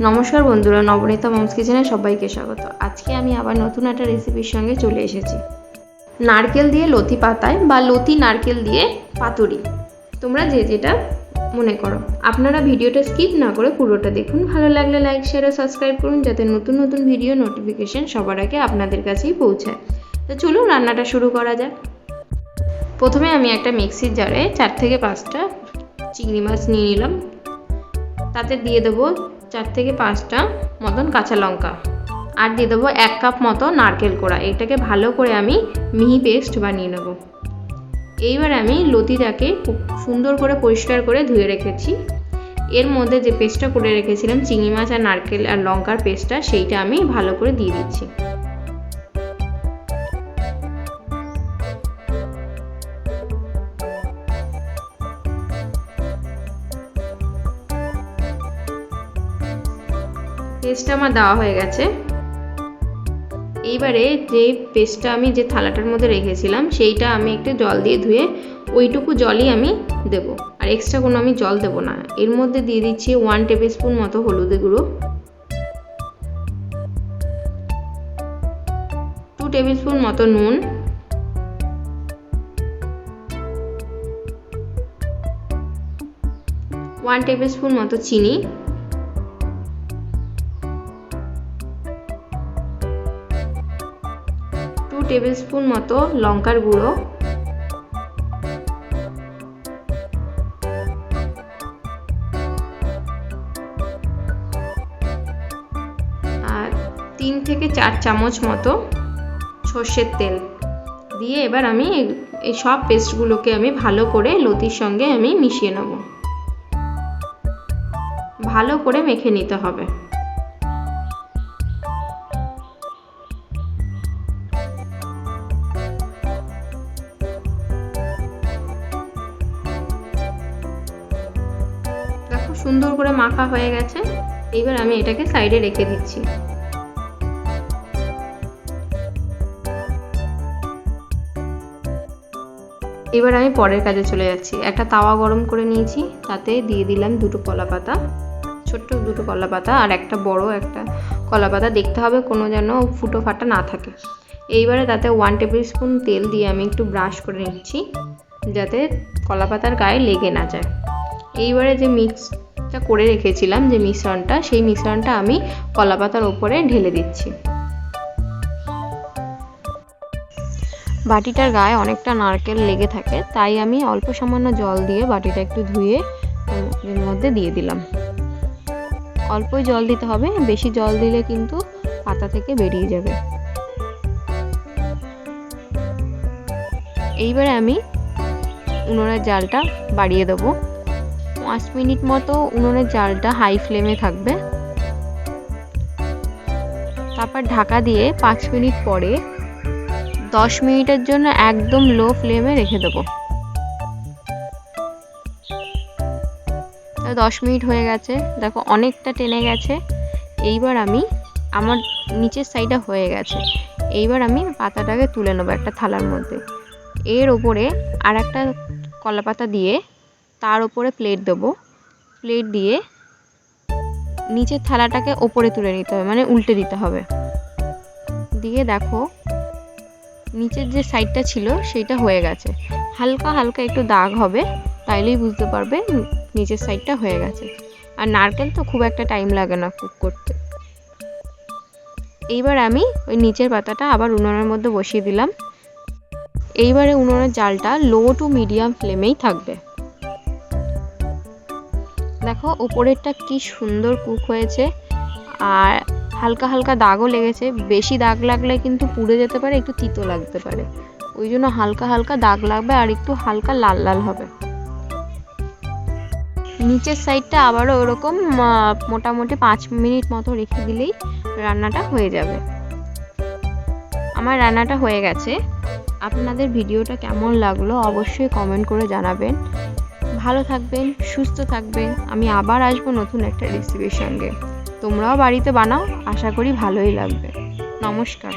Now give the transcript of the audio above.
নমস্কার বন্ধুরা, নবনীতা মমস কিচেনে সবাইকে স্বাগত। আজকে আমি আবার নতুন একটা রেসিপির সঙ্গে চলে এসেছি। নারকেল দিয়ে লতি পাতায় বা লতি নারকেল দিয়ে পাতুরি। তোমরা যে যেটা মনে করো। আপনারা ভিডিওটা স্কিপ না করে পুরোটা দেখুন। ভালো লাগলে লাইক শেয়ার ও সাবস্ক্রাইব করুন যাতে নতুন নতুন ভিডিও নোটিফিকেশন সবার আগে আপনাদের কাছেই পৌঁছায়। তো চলুন রান্নাটা শুরু করা যাক। প্রথমে আমি একটা মিক্সির জারে চার থেকে পাঁচটা চিংড়ি মাছ নিয়ে নিলাম। তাতে দিয়ে দেবো চার থেকে পাঁচটা মতন কাঁচা লঙ্কা। আর দিয়ে দেবো এক কাপ মতো নারকেল কোড়া। এটাকে ভালো করে আমি মিহি পেস্ট বানিয়ে নেব। এইবার আমি লতিটাকে খুব সুন্দর করে পরিষ্কার করে ধুয়ে রেখেছি। এর মধ্যে যে পেস্টটা করে রেখেছিলাম, চিংড়ি মাছ আর নারকেল আর লঙ্কার পেস্টটা, সেইটা আমি ভালো করে দিয়ে দিচ্ছি। পেস্টটা আমার দেওয়া হয়ে গেছে। এইবারে যে পেস্টটা আমি যে থালাটার মধ্যে রেখেছিলাম, সেইটা আমি একটু জল দিয়ে ধুয়ে ওইটুকু জলই আমি দেব। আর এক্সট্রা কোনো আমি জল দেব না। এর মধ্যে দিয়ে দিচ্ছি ওয়ান টেবিল স্পুন মতো হলুদের গুঁড়ো। টু টেবিল স্পুন মতো নুন। ওয়ান টেবিল স্পুন মতো চিনি। টু টেবিল স্পুন মতো লঙ্কার গুঁড়ো। আর তিন থেকে চার চামচ মতো সর্ষের তেল। দিয়ে এবার আমি এই সব পেস্টগুলোকে আমি ভালো করে লতির সঙ্গে আমি মিশিয়ে নেব। ভালো করে মেখে নিতে হবে। সুন্দর করে মাখা হয়ে গেছে। এইবার আমি এটাকে সাইডে রেখে দিচ্ছি। এবার আমি পরের কাজে চলে যাচ্ছি। একটা তাওয়া গরম করে নিয়েছি, তাতে দিয়ে দিলাম দুটো কলা পাতা। ছোট্ট দুটো কলা পাতা আর একটা বড় একটা কলা পাতা। দেখতে হবে কোনো যেন ফুটো ফাটা না থাকে। এইবারে তাতে ওয়ান টেবিল স্পুন তেল দিয়ে আমি একটু ব্রাশ করে নিচ্ছি, যাতে কলা পাতার গায়ে লেগে না যায়। এইবারে যে মিক্সটা করে রেখেছিলাম যে মিশ্রণটা, সেই মিশ্রণটা আমি কলা পাতার ওপরে ঢেলে দিচ্ছি। বাটিটার গায়ে অনেকটা নারকেল লেগে থাকে, তাই আমি অল্প সামান্য জল দিয়ে বাটিটা একটু ধুয়ে এর মধ্যে দিয়ে দিলাম। অল্পই জল দিতে হবে, বেশি জল দিলে কিন্তু পাতা থেকে বেরিয়ে যাবে। এইবারে আমি উনুনের জালটা বাড়িয়ে দেবো। পাঁচ মিনিট মতো উনুনের জালটা হাই ফ্লেমে থাকবে। তারপর ঢাকা দিয়ে পাঁচ মিনিট পরে দশ মিনিটের জন্য একদম লো ফ্লেমে রেখে দেবো। দশ মিনিট হয়ে গেছে। দেখো অনেকটা টেনে গেছে। এইবার আমি আমার নিচের সাইডটা হয়ে গেছে। এইবার আমি পাতাটাকে তুলে নেব একটা থালার মধ্যে। এর ওপরে আর একটা কলা পাতা দিয়ে তার ওপরে প্লেট দেবো। প্লেট দিয়ে নিচের থালাটাকে ওপরে তুলে নিতে হবে মানে উল্টে দিতে হবে। দিয়ে দেখো, নিচের যে সাইডটা ছিল সেইটা হয়ে গেছে। হালকা হালকা একটু দাগ হবে, তাইলেই বুঝতে পারবে নিচের সাইডটা হয়ে গেছে। আর নারকেল তো খুব একটা টাইম লাগে না কুক করতে। এইবার আমি ওই নিচের পাতাটা আবার উনুনের মধ্যে বসিয়ে দিলাম। এইবারে উনুনের জালটা লো টু মিডিয়াম ফ্লেমেই থাকবে। দেখো, উপরেরটা কি সুন্দর কুক হয়েছে। আর হালকা হালকা দাগও লেগেছে। বেশি দাগ লাগলে কিন্তু পুড়ে যেতে পারে, একটু তিতো লাগতে পারে। ওই জন্য হালকা হালকা দাগ লাগবে আর একটু হালকা লাল লাল হবে। নিচের সাইডটা আবারও ওরকম মোটামুটি পাঁচ মিনিট মতো রেখে দিলেই রান্নাটা হয়ে যাবে। আমার রান্নাটা হয়ে গেছে। আপনাদের ভিডিওটা কেমন লাগল অবশ্যই কমেন্ট করে জানাবেন। ভালো থাকবেন, সুস্থ থাকবেন। আমি আবার আসব নতুন একটা রেসিপির সঙ্গে। তোমরাও বাড়িতে বানাও, আশা করি ভালোই লাগবে। নমস্কার।